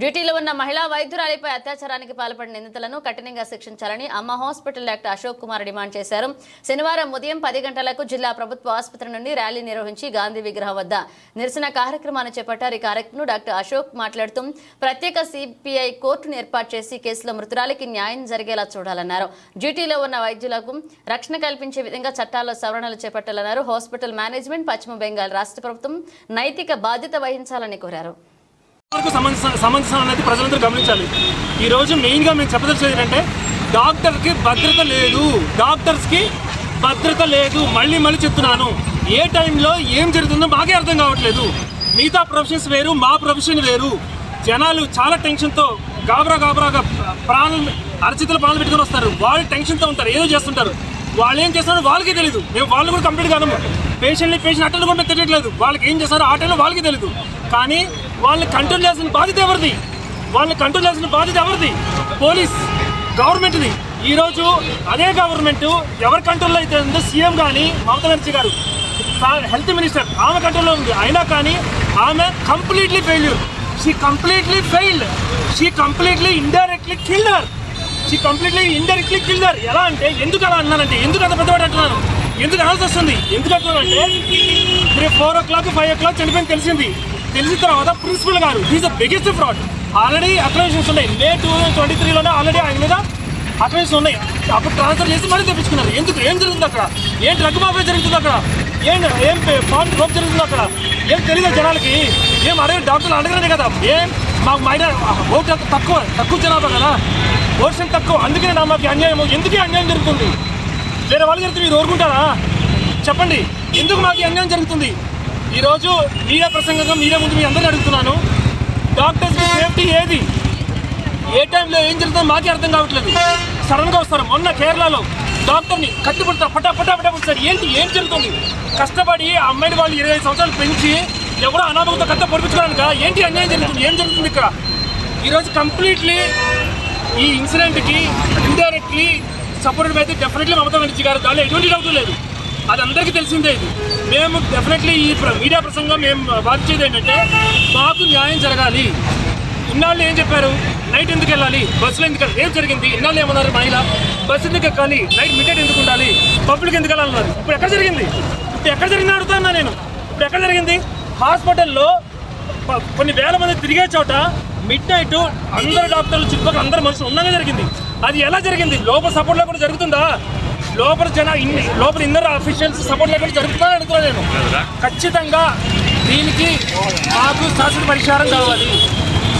డ్యూటీలో ఉన్న మహిళా వైద్యురాలిపై అత్యాచారానికి పాల్పడిన నిందితులను కఠినంగా శిక్షించాలని Amma hospital doctor Ashok Kumar demand చేశారు. శనివారం ఉదయం పది గంటలకు జిల్లా ప్రభుత్వ ఆసుపత్రి నుండి ర్యాలీ నిర్వహించి గాంధీ విగ్రహం వద్ద నిరసన కార్యక్రమాన్ని చేపట్టారు. ఈ కార్యక్రమంలో డాక్టర్ అశోక్ మాట్లాడుతూ ప్రత్యేక సిపిఐ కోర్టును ఏర్పాటు చేసి కేసులో మృతురాలికి న్యాయం జరిగేలా చూడాలన్నారు. డ్యూటీలో ఉన్న వైద్యులకు రక్షణ కల్పించే విధంగా చట్టాల్లో సవరణలు చేపట్టాలన్నారు. హాస్పిటల్ మేనేజ్మెంట్ పశ్చిమ బెంగాల్ రాష్ట్ర ప్రభుత్వం నైతిక బాధ్యత వహించాలని కోరారు. వరకు సంబంధించిన అనేది ప్రజలందరూ గమనించాలి. ఈరోజు మెయిన్గా మేము చెప్పదలిచేది ఏంటంటే డాక్టర్కి భద్రత లేదు. డాక్టర్స్కి భద్రత లేదు. మళ్ళీ మళ్ళీ చెప్తున్నాను. ఏ టైంలో ఏం జరుగుతుందో మాకే అర్థం కావట్లేదు. మిగతా ప్రొఫెషన్స్ వేరు మా ప్రొఫెషన్ వేరు. జనాలు చాలా టెన్షన్తో గాబరా గాబరాగా ప్రాణం అరచితలు ప్రాణాలు పెట్టుకొని వస్తారు. వాళ్ళు టెన్షన్తో ఉంటారు. ఏదో చేస్తుంటారు. వాళ్ళు ఏం చేస్తారో వాళ్ళకి తెలియదు మేము వాళ్ళు కూడా కంప్లీట్ కాదు పేషెంట్ని పేషెంట్ అటెండ్ కూడా తెలియట్లేదు వాళ్ళకి ఏం చేస్తారో ఆ టైంలో వాళ్ళకి తెలియదు కానీ వాళ్ళని కంట్రోల్ చేసిన బాధ్యత ఎవరిది? వాళ్ళని కంట్రోల్ చేసిన బాధ్యత ఎవరిది? పోలీస్ గవర్నమెంట్ది. ఈరోజు అదే గవర్నమెంట్ ఎవరి కంట్రోల్లో అయితే ఉందో సీఎం కానీ మమతా బెనర్జీ గారు. హెల్త్ మినిస్టర్ ఆమె కంట్రోల్లో ఉంది. అయినా కానీ ఆమె completely failure. She completely failed. She completely indirectly killed her she completely indirectly killed her ఎలా అంటే ఎందుకు అలా అన్నానంటే ఎందుకు అంత పెద్దవాడు అంటున్నాను? ఎందుకు అనాల్సి వస్తుంది? ఎందుకు అంటున్నానంటే రేపు four o'clock five o'clock చనిపోయింది తెలిసింది. తెలిసిన తర్వాత ప్రిన్సిపల్ గారు is the biggest fraud already అక్రమేషన్స్ ఉన్నాయి. మే టూ థౌసండ్ ట్వంటీ త్రీలోనే ఆల్రెడీ ఆయన మీద అక్రమిషన్స్ ఉన్నాయి. అప్పుడు ట్రాన్స్ఫర్ చేసి మళ్ళీ తెప్పించుకున్నారు. ఎందుకు? ఏం జరుగుతుంది అక్కడ? ఏం డ్రగ్ మాఫియా జరుగుతుంది అక్కడ? ఏం ఏం పాన్ రోప్ జరుగుతుంది అక్కడ? ఏం తెలియదు జనాలకి? ఏం అడగ డాక్టర్లు అడగలేదు కదా? ఏం? మాకు మైనా ఓట్ తక్కువ తక్కువ జనాభా కదా? ఓట్స్ తక్కువ. అందుకనే నా మాకు అన్యాయం. ఎందుకే అన్యాయం జరుగుతుంది? వేరే వాళ్ళు జరిగితే మీరు ఓరుకుంటారా చెప్పండి. ఎందుకు మాకు అన్యాయం జరుగుతుంది? ఈరోజు మీడియా ప్రసంగంగా మీడియా ముందు మీ అందరినీ అడుగుతున్నాను. డాక్టర్స్ సేఫ్టీ ఏది? ఏ టైంలో ఏం జరుగుతుందో మాకే అర్థం కావట్లేదు. సడన్గా వస్తారు. మొన్న కేరళలో డాక్టర్ని కట్టుబడతారు పటా పటా పటా పడతారు ఏంటి? ఏం జరుగుతుంది? కష్టపడి ఆ అమ్మాయిని వాళ్ళు ఇరవై ఐదు సంవత్సరాలు పెంచి ఎవరో అనాథంతో కట్ట పొడిపించుకోవడానికి? ఏంటి అన్యాయం జరుగుతుంది? ఏం జరుగుతుంది ఇక్కడ? ఈరోజు కంప్లీట్లీ ఈ ఇన్సిడెంట్కి ఇండైరెక్ట్లీ సపోర్టెడ్ అయితే డెఫినెట్లీ మమతా బెనర్జీ గారు. దానిలో ఎటువంటి డౌట్ లేదు. అది అందరికీ తెలిసిందే ఇది. మేము డెఫినెట్లీ ఈ ప్ర- మీడియా ప్రసంగం మేము బాధించేది ఏంటంటే మాకు న్యాయం జరగాలి. ఇన్నాళ్ళు ఏం చెప్పారు? నైట్ ఎందుకు వెళ్ళాలి? బస్సులో ఎందుకు ఏం జరిగింది? ఇన్నాళ్ళు ఏమన్నారు మహిళ? బస్సు ఎందుకు ఎక్కాలి? నైట్ మిడ్ ఎందుకు ఉండాలి? పబ్లిక్ ఎందుకు వెళ్ళాలన్నారు ఇప్పుడు ఎక్కడ జరిగింది? ఇప్పుడు ఎక్కడ జరిగింది అడుగుతున్నా నేను. ఇప్పుడు ఎక్కడ జరిగింది? హాస్పిటల్లో కొన్ని వేల మంది తిరిగే చోట మిడ్ నైట్ అందరు డాక్టర్లు చుట్టుపక్కల అందరు మనుషులు ఉండగా జరిగింది. అది ఎలా జరిగింది? లోపల సపోర్ట్లో కూడా జరుగుతుందా? లోపల జన ఇన్ని లోపల ఇన్నర్ అఫీషియల్స్ సపోర్ట్ లేకుండా జరుగుతుందని అనుకున్నాను నేను. ఖచ్చితంగా దీనికి మాకు శాశ్వత పరిష్కారం కావాలి.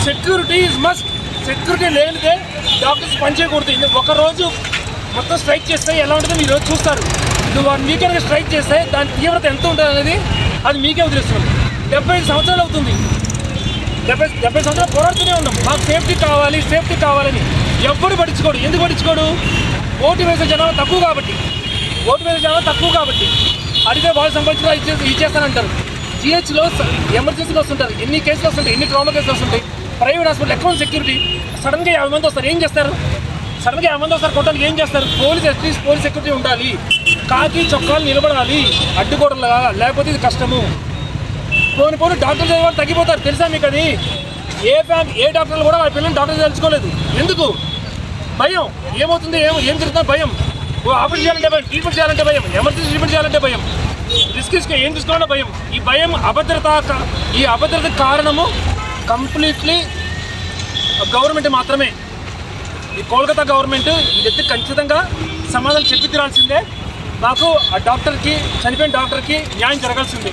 సెక్యూరిటీ ఇస్ మస్ట్ సెక్యూరిటీ లేనిదే డాక్టర్స్ పనిచేయకూడదు ఇది ఒక రోజు మొత్తం స్ట్రైక్ చేస్తే ఎలా ఉంటుందో మీరు రోజు చూస్తారు. నువ్వు వన్ వీక్ కనుక స్ట్రైక్ చేస్తే దాని తీవ్రత ఎంత ఉంటుంది అనేది అది మీకే వదిలేస్తున్నాం డెబ్బై ఐదు సంవత్సరాలు అవుతుంది. డెబ్బై డెబ్బై సంవత్సరాలు పోరాడుతూనే ఉన్నాం. మాకు సేఫ్టీ కావాలి సేఫ్టీ కావాలని. ఎవ్వడు పట్టించుకోడు? ఎందుకు పట్టించుకోడు? ఓటు వేసే జనాభా తక్కువ కాబట్టి. ఓటు వేసే జనాభా తక్కువ కాబట్టి. అడిగితే వాళ్ళు సంబంధించిన ఇచ్చే ఇచ్చేస్తానంటారు జిహెచ్లో ఎమర్జెన్సీలు వస్తుంటారు. ఎన్ని కేసులు వస్తుంటాయి? ఎన్ని ట్రామా కేసులు వస్తుంటాయి? ప్రైవేట్ హాస్పిటల్ ఎక్కువ సెక్యూరిటీ? సడన్గా యాభై మంది వస్తారు. ఏం చేస్తారు? సడన్గా యాభై మంది వస్తారు కొట్టడానికి ఏం చేస్తారు? పోలీస్ అట్లీస్ట్ పోలీస్ సెక్యూరిటీ ఉండాలి. కాకి చొక్కాలు నిలబడాలి. అడ్డుకోవడంలా లేకపోతే ఇది కష్టము. పోని పోని డాక్టర్ చదివారు తగ్గిపోతారు. తెలుసా మీకు అది? ఏ ఫ్యామ్ ఏ డాక్టర్లు కూడా వాళ్ళ పిల్లల్ని డాక్టర్ తెలుసుకోలేదు ఎందుకు? భయం. ఏమవుతుంది? ఏం ఏం జరుగుతుందో భయం. ఓ ఆపరేషన్ చేయాలంటే భయం ట్రీట్మెంట్ చేయాలంటే భయం ఎమర్జెన్సీ ట్రీట్మెంట్ చేయాలంటే భయం. రిస్క్ ఇసుక ఏం తీసుకోవాలంటే భయం. ఈ భయం అభద్రత ఈ అభద్రత కారణము కంప్లీట్లీ గవర్నమెంట్ మాత్రమే. ఈ కోల్కతా గవర్నమెంట్ ఇది ఖచ్చితంగా సమాధానం చెప్పి తీరాల్సిందే. నాకు ఆ డాక్టర్కి చనిపోయిన డాక్టర్కి న్యాయం జరగాల్సిందే.